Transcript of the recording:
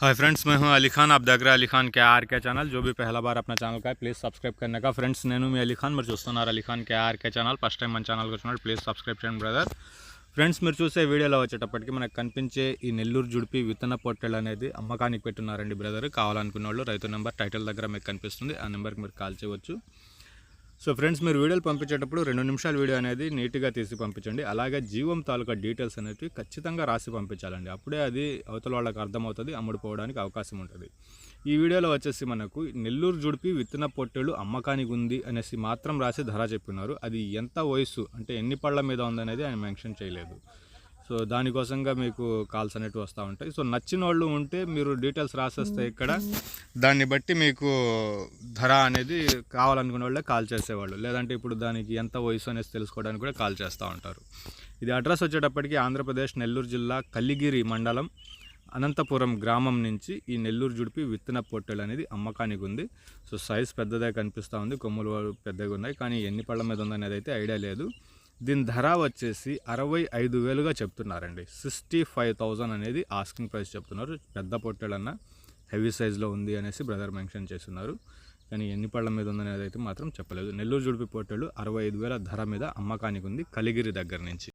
Hi friends मैं हूं अली खान आप देख रहे हैं अली खान के आर के ఛానల్ जो भी पहला बार अपना ఛానల్ का है ప్లీజ్ సబ్స్క్రైబ్ करने का ఫ్రెండ్స్ నేను మీ అలీ ఖాన్ మీరు చూస్తున్నారు Ali Khan KR K channel first time మన ఛానల్కి వచ్చినప్పుడు ప్లీజ్ సబ్స్క్రైబ్ చేయండి బ్రదర్ ఫ్రెండ్స్ మీరు చూసే వీడియోలో వచ్చేటప్పటికి మనకు కనిపించే ఈ నెల్లూరు జుడిపి విత్తన పొట్టెలు అనేది అమ్మకానికి పెట్టున్నారండి బ్రదర్ కావాలనుకున్న వాళ్ళు రైతు నెంబర్ టైటిల్ దగ్గర మీకు కనిపిస్తుంది ఆ నెంబర్కి మీరు కాల్ చేయవచ్చు సో ఫ్రెండ్స్ మీరు వీడియోలు పంపించేటప్పుడు రెండు నిమిషాల వీడియో అనేది నీట్గా తీసి పంపించండి. అలాగే జీవం తాలూకా డీటెయిల్స్ అనేవి ఖచ్చితంగా రాసి పంపించాలండి. అప్పుడే అది అవతల వాళ్ళకి అర్థమవుతుంది అమ్ముడుపోవడానికి అవకాశం ఉంటుంది. ఈ వీడియోలో వచ్చేసి మనకు నెల్లూరు జుడిపి విత్తన పొట్టెలు అమ్మకానికి ఉంది అనేసి మాత్రం రాసి ధర చెప్పినారు. అది ఎంత వయసు అంటే ఎన్ని పళ్ళ మీద ఉందనేది ఆయన మెన్షన్ చేయలేదు. సో దానికోసంగా మీకు కాల్స్ అనేవి వస్తూ ఉంటాయి. సో నచ్చిన వాళ్ళు ఉంటే మీరు డీటెయిల్స్ రాసేస్తే ఇక్కడ దాన్ని బట్టి మీకు ధర అనేది కావాలనుకునే వాళ్ళే కాల్ చేసేవాళ్ళు. లేదంటే ఇప్పుడు దానికి ఎంత వయసు అనేది తెలుసుకోవడానికి కూడా కాల్ చేస్తూ ఉంటారు. ఇది అడ్రస్ వచ్చేటప్పటికి ఆంధ్రప్రదేశ్ నెల్లూరు జిల్లా కల్లిగిరి మండలం అనంతపురం గ్రామం నుంచి ఈ నెల్లూరు జుడిపి విత్తన పొట్టెలు అనేది అమ్మకానికి ఉంది. సో సైజ్ పెద్దదే కనిపిస్తూ ఉంది. కొమ్ములు పెద్దగా ఉన్నాయి. కానీ ఎన్ని పళ్ళ మీద ఉందనేది అయితే ఐడియా లేదు. దీని ధర వచ్చేసి అరవై ఐదు వేలుగా చెప్తున్నారండి. సిక్స్టీ ఫైవ్ థౌజండ్ అనేది ఆస్కింగ్ ప్రైస్ చెప్తున్నారు. పెద్ద పొట్టెడన్న హెవీ సైజ్లో ఉంది అనేసి బ్రదర్ మెన్షన్ చేస్తున్నారు. కానీ ఎన్ని పళ్ళ మీద ఉందనేది అయితే మాత్రం చెప్పలేదు. నెల్లూరు జుడిపి పొట్టెలు అరవై ఐదు వేల ధర మీద అమ్మకానికి ఉంది కలిగిరి దగ్గర నుంచి.